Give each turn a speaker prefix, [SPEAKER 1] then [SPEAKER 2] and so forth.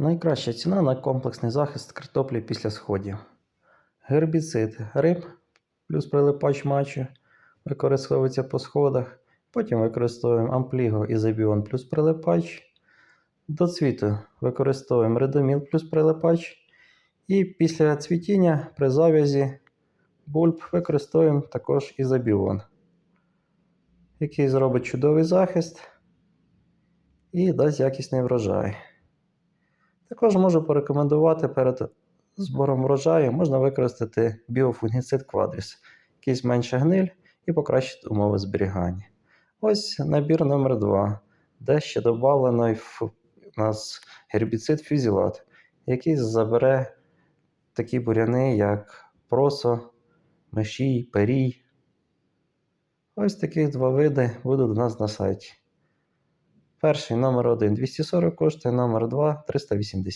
[SPEAKER 1] Найкраща ціна на комплексний захист картоплі після сходів. Гербіцид риб плюс прилипач мачу використовується по сходах. Потім використовуємо ампліго і забіон плюс прилипач. До цвіту використовуємо редоміл плюс прилипач. І після цвітіння при зав'язі бульб використовуємо також ізобіон, який зробить чудовий захист і дасть якісний врожай. Також можу порекомендувати перед збором врожаю можна використати біофунгіцид Quadris, який зменшить гниль і покращить умови зберігання. Ось набір номер 2 де ще додано у нас гербіцид фюзілат, який забере такі буряни, як просо, мешій, перій. Ось таких два види будуть у нас на сайті. Перший номер 1 240 коштує, номер 2 380.